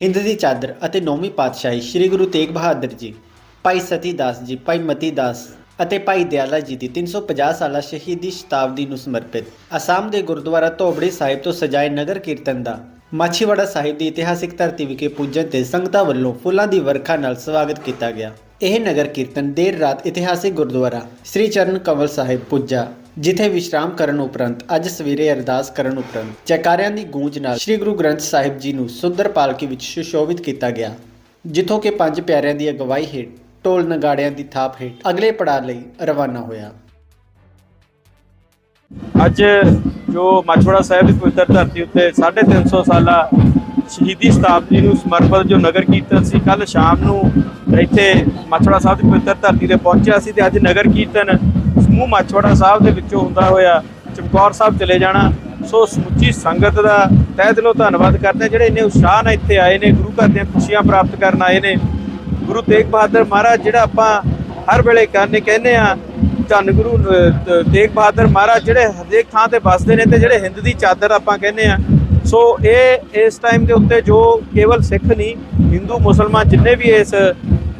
ਹਿੰਦ ਦੀ ਚਾਦਰ ਅਤੇ ਨੌਵੀਂ ਪਾਤਸ਼ਾਹੀ ਸ੍ਰੀ ਗੁਰੂ ਤੇਗ ਬਹਾਦਰ ਜੀ, ਭਾਈ ਸਤੀ ਦਾਸ ਜੀ, ਭਾਈ ਮਤੀ ਦਾਸ ਅਤੇ ਭਾਈ ਦਿਆਲਾ ਜੀ ਦੀ 350 ਸਾਲਾ ਸ਼ਹੀਦੀ ਸ਼ਤਾਬਦੀ ਨੂੰ ਸਮਰਪਿਤ ਅਸਾਮ ਦੇ ਗੁਰਦੁਆਰਾ ਧੋਬੜੀ ਸਾਹਿਬ ਤੋਂ ਸਜਾਏ ਨਗਰ ਕੀਰਤਨ ਦਾ ਮਾਛੀਵਾੜਾ ਸਾਹਿਬ ਦੀ ਇਤਿਹਾਸਿਕ ਧਰਤੀ ਵਿਖੇ ਪੁੱਜਣ ਤੇ ਸੰਗਤਾਂ ਵੱਲੋਂ ਫੁੱਲਾਂ ਦੀ ਵਰਖਾ ਨਾਲ ਸਵਾਗਤ ਕੀਤਾ ਗਿਆ। ਇਹ ਨਗਰ ਕੀਰਤਨ ਦੇਰ ਰਾਤ ਇਤਿਹਾਸਿਕ ਗੁਰਦੁਆਰਾ ਸ੍ਰੀ ਚਰਨ ਕੰਵਲ ਸਾਹਿਬ, ਪੁੱਜਾ। ਜਿੱਥੇ ਵਿਸ਼ਰਾਮ ਕਰਨ ਉਪਰੰਤ, ਅੱਜ ਸਵੇਰੇ ਅਰਦਾਸ ਕਰਨ ਉਪਰੰਤ, ਜੈਕਾਰਿਆਂ ਦੀ ਗੂੰਜ ਨਾਲ ਸ੍ਰੀ ਗੁਰੂ ਗ੍ਰੰਥ ਸਾਹਿਬ ਜੀ ਨੂੰ ਸੁੰਦਰ ਪਾਲਕੀ ਵਿੱਚ ਸੁਸ਼ੋਭਿਤ ਕੀਤਾ ਗਿਆ, ਜਿੱਥੋਂ ਕਿ ਪੰਜ ਪਿਆਰਿਆਂ ਦੀ ਅਗਵਾਈ ਹੇਠ, ਢੋਲ ਨਗਾੜਿਆਂ ਦੀ ਥਾਪ ਹੇਠ ਅਗਲੇ ਪੜਾਅ ਲਈ ਰਵਾਨਾ ਹੋਇਆ। ਅੱਜ ਜੋ ਮਾਛੋੜਾ ਸਾਹਿਬ ਦੀ ਪਵਿੱਤਰ ਧਰਤੀ ਉੱਤੇ 350 ਸਾਲਾ ਸ਼ਹੀਦੀ ਸ਼ਤਾਬਦੀ ਨੂੰ ਸਮਰਪਿਤ ਜੋ ਨਗਰ ਕੀਰਤਨ ਸੀ ਕੱਲ ਸ਼ਾਮ ਨੂੰ ਇੱਥੇ ਮਾਛੋੜਾ ਸਾਹਿਬ ਦੀ ਪਵਿੱਤਰ ਧਰਤੀ ਤੇ ਪਹੁੰਚਿਆ ਸੀ ਤੇ ਅੱਜ ਨਗਰ ਕੀਰਤਨ ਸਮੂਹ ਮਾਛੋੜਾ ਸਾਹਿਬ ਦੇ ਵਿੱਚੋਂ ਹੁੰਦਾ ਹੋਇਆ ਚਮਕੌਰ ਸਾਹਿਬ ਚਲੇ ਜਾਣਾ। ਸੋ ਸਮੁੱਚੀ ਸੰਗਤ ਦਾ ਤਹਿ ਦਿਲੋਂ ਧੰਨਵਾਦ ਕਰਦੇ ਹਾਂ। ਜਿਹੜੇ ਇੰਨੇ ਉਤਸ਼ਾਹ ਨਾਲ ਇੱਥੇ ਆਏ ਨੇ ਗੁਰੂ ਘਰ ਦੀਆਂ ਖੁਸ਼ੀਆਂ ਪ੍ਰਾਪਤ ਕਰਨ ਆਏ ਨੇ ਗੁਰੂ ਤੇਗ ਬਹਾਦਰ ਮਹਾਰਾਜ ਜਿਹੜਾ ਆਪਾਂ ਹਰ ਵੇਲੇ ਕਹਿੰਦੇ ਕਹਿੰਦੇ ਆ ਧੰਨ ਗੁਰੂ ਅਹ, ਤੇਗ ਬਹਾਦਰ ਮਹਾਰਾਜ ਜਿਹੜੇ ਹਰੇਕ ਥਾਂ ਤੇ ਵੱਸਦੇ ਨੇ ਤੇ ਜਿਹੜੇ ਹਿੰਦ ਦੀ ਚਾਦਰ ਆਪਾਂ ਕਹਿੰਦੇ ਆ ਸੋ ਇਹ ਇਸ ਟਾਈਮ ਦੇ ਉੱਤੇ ਜੋ ਕੇਵਲ ਸਿੱਖ ਨਹੀਂ, ਹਿੰਦੂ, ਮੁਸਲਮਾਨ ਜਿੰਨੇ ਵੀ ਇਸ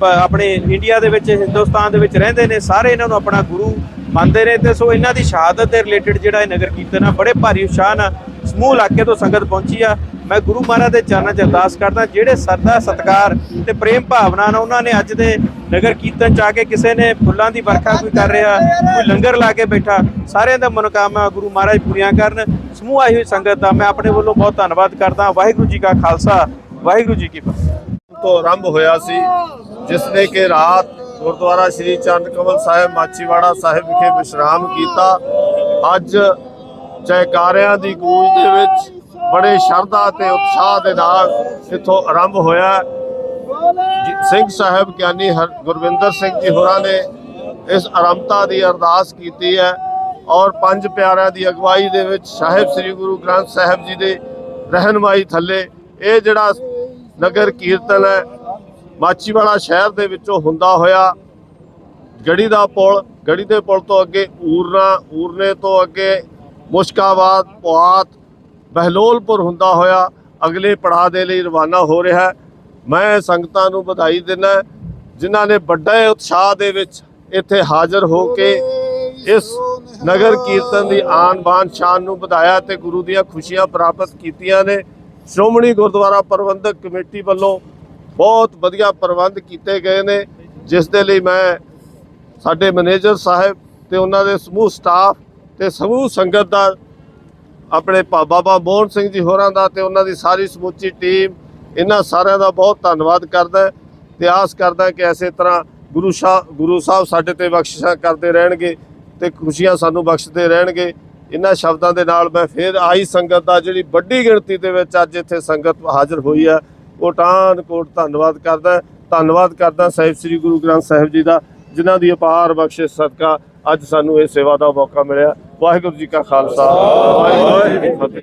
ਆਪਣੇ ਇੰਡੀਆ ਦੇ ਵਿੱਚ, ਹਿੰਦੁਸਤਾਨ ਦੇ ਵਿੱਚ ਰਹਿੰਦੇ ਨੇ, ਸਾਰੇ ਇਹਨਾਂ ਨੂੰ ਆਪਣਾ ਗੁਰੂ ਮੰਨਦੇ ਨੇ ਤੇ ਸੋ ਇਹਨਾਂ ਦੀ ਸ਼ਹਾਦਤ ਦੇ ਰਿਲੇਟਡ ਜਿਹੜਾ ਇਹ ਨਗਰ ਕੀਰਤਨ ਆ, ਬੜੇ ਭਾਰੀ ਉਤਸ਼ਾਹ ਨਾਲ ਸਮੂਹ ਇਲਾਕੇ ਤੋਂ ਸੰਗਤ ਪਹੁੰਚੀ ਆ। ਮੈਂ ਗੁਰੂ ਮਹਾਰਾਜ ਦੇ ਚਰਨਾਂ 'ਚ ਅਰਦਾਸ ਕਰਦਾ, ਜਿਹੜੇ ਸਰਦਾ ਸਤਕਾਰ ਤੇ ਪ੍ਰੇਮ ਭਾਵਨਾ ਨਾਲ ਉਹਨਾਂ ਨੇ ਅੱਜ ਦੇ ਨਗਰ ਕੀਰਤਨ 'ਚ ਆ ਕੇ ਕਿਸੇ ਨੇ ਫੁੱਲਾਂ ਦੀ ਵਰਖਾ ਕੋਈ ਕਰ ਰਿਹਾ, ਕੋਈ ਲੰਗਰ ਲਾ ਕੇ ਬੈਠਾ, ਸਾਰਿਆਂ ਦਾ ਮਨੋਕਾਮਨਾ ਗੁਰੂ ਮਹਾਰਾਜ ਪੂਰੀਆਂ ਕਰਨ, ਸਮੂਹ ਆਈ ਹੋਈ ਸੰਗਤ ਦਾ ਮੈਂ ਆਪਣੇ ਵੱਲੋਂ ਬਹੁਤ ਧੰਨਵਾਦ ਕਰਦਾ, ਵਾਹਿਗੁਰੂ ਜੀ ਕਾ ਖਾਲਸਾ, ਵਾਹਿਗੁਰੂ ਜੀ ਕੀ ਫਤਿਹ। ਤੋਂ ਆਰੰਭ ਹੋਇਆ ਸੀ, ਜਿਸ ਨੇ ਕਿ ਰਾਤ ਗੁਰਦੁਆਰਾ ਸ੍ਰੀ ਚੰਦ ਕਮਲ ਸਾਹਿਬ ਮਾਚੀਵਾੜਾ ਸਾਹਿਬ ਵਿਖੇ ਵਿਸ਼ਰਾਮ ਕੀਤਾ। ਅੱਜ ਜੈਕਾਰਿਆਂ ਦੀ ਗੂੰਜ ਦੇ ਵਿੱਚ ਬੜੇ ਸ਼ਰਧਾ ਤੇ ਉਤਸ਼ਾਹ ਦੇ ਨਾਲ ਇੱਥੋਂ ਆਰੰਭ ਹੋਇਆ। ਸਿੰਘ ਸਾਹਿਬ ਗਿਆਨੀ ਹਰ- ਗੁਰਵਿੰਦਰ ਸਿੰਘ ਜੀ ਹੋਰਾਂ ਨੇ ਇਸ ਆਰੰਭਤਾ ਦੀ ਅਰਦਾਸ ਕੀਤੀ ਹੈ ਔਰ ਪੰਜ ਪਿਆਰਿਆਂ ਦੀ ਅਗਵਾਈ ਦੇ ਵਿੱਚ ਸਾਹਿਬ ਸ੍ਰੀ ਗੁਰੂ ਗ੍ਰੰਥ ਸਾਹਿਬ ਜੀ ਦੇ ਰਹਿਨਮਾਈ ਥੱਲੇ ਇਹ ਜਿਹੜਾ ਨਗਰ ਕੀਰਤਨ ਹੈ ਮਾਚੀਵਾੜਾ ਸ਼ਹਿਰ ਦੇ ਵਿੱਚੋਂ ਹੁੰਦਾ ਹੋਇਆ ਗੜੀ ਦਾ ਪੁਲ, ਗੜੀ ਦੇ ਪੁਲ ਤੋਂ ਅੱਗੇ ਊਰਨਾ, ਊਰਨੇ ਤੋਂ ਅੱਗੇ ਮੁਸ਼ਕਾਬਾਦ, ਪੁਆਤ, ਬਹਿਲੋਲਪੁਰ ਹੁੰਦਾ ਹੋਇਆ ਅਗਲੇ ਪੜਾਅ ਦੇ ਲਈ ਰਵਾਨਾ ਹੋ ਰਿਹਾ ਹੈ। ਮੈਂ ਸੰਗਤਾਂ ਨੂੰ ਵਧਾਈ ਦਿੰਦਾ ਜਿਨ੍ਹਾਂ ਨੇ ਵੱਡੇ ਉਤਸ਼ਾਹ ਦੇ ਵਿੱਚ ਇੱਥੇ ਹਾਜ਼ਰ ਹੋ ਕੇ ਇਸ ਨਗਰ ਕੀਰਤਨ ਦੀ ਆਨ ਬਾਨ ਸ਼ਾਨ ਨੂੰ ਵਧਾਇਆ ਤੇ ਗੁਰੂ ਦੀਆਂ ਖੁਸ਼ੀਆਂ ਪ੍ਰਾਪਤ ਕੀਤੀਆਂ ਨੇ। ਸ਼੍ਰੋਮਣੀ ਗੁਰਦੁਆਰਾ ਪ੍ਰਬੰਧਕ ਕਮੇਟੀ ਵੱਲੋਂ ਬਹੁਤ ਵਧੀਆ ਪ੍ਰਬੰਧ ਕੀਤੇ ਗਏ ਨੇ, ਜਿਸ ਦੇ ਲਈ ਮੈਂ ਸਾਡੇ ਮੈਨੇਜਰ ਸਾਹਿਬ ਤੇ ਉਹਨਾਂ ਦੇ ਸਮੂਹ ਸਟਾਫ ਤੇ ਸਮੂਹ ਸੰਗਤ ਦਾ, ਆਪਣੇ ਬਾਬਾ ਮੋਹਨ ਸਿੰਘ ਜੀ ਹੋਰਾਂ ਦਾ ਤੇ ਉਹਨਾਂ ਦੀ ਸਾਰੀ ਸਮੁੱਚੀ ਟੀਮ ਇਹਨਾਂ ਸਾਰਿਆਂ ਦਾ ਬਹੁਤ ਧੰਨਵਾਦ ਕਰਦਾ ਹੈ ਤੇ ਆਸ ਕਰਦਾ ਕਿ ਐਸੇ ਤਰ੍ਹਾਂ ਗੁਰੂ ਸਾਹਿਬ ਗੁਰੂ ਸਾਹਿਬ ਸਾਡੇ ਤੇ ਬਖਸ਼ਿਸ਼ਾਂ ਕਰਦੇ ਰਹਿਣਗੇ ਤੇ ਖੁਸ਼ੀਆਂ ਸਾਨੂੰ ਬਖਸ਼ਦੇ ਰਹਿਣਗੇ। ਇਹਨਾਂ ਸ਼ਬਦਾਂ ਦੇ ਨਾਲ ਮੈਂ ਫਿਰ ਆਈ ਸੰਗਤ ਦਾ ਜਿਹੜੀ ਵੱਡੀ ਗਿਣਤੀ ਦੇ ਵਿੱਚ ਅੱਜ ਇੱਥੇ ਸੰਗਤ ਹਾਜ਼ਰ ਹੋਈ ਹੈ, ਉਹ ਟਾਨ ਕੋਟ ਧੰਨਵਾਦ ਕਰਦਾ ਧੰਨਵਾਦ ਕਰਦਾ ਸਾਹਿਬ ਸ੍ਰੀ ਗੁਰੂ ਗ੍ਰੰਥ ਸਾਹਿਬ ਜੀ ਦਾ, ਜਿਨ੍ਹਾਂ ਦੀ ਅਪਾਰ ਬਖਸ਼ਿਸ਼ ਸਦਕਾ ਅੱਜ ਸਾਨੂੰ ਇਹ ਸੇਵਾ ਦਾ ਮੌਕਾ ਮਿਲਿਆ। ਵਾਹਿਗੁਰੂ ਜੀ ਕਾ ਖਾਲਸਾ, ਵਾਹਿਗੁਰੂ ਜੀ ਕੀ ਫਤਿਹ।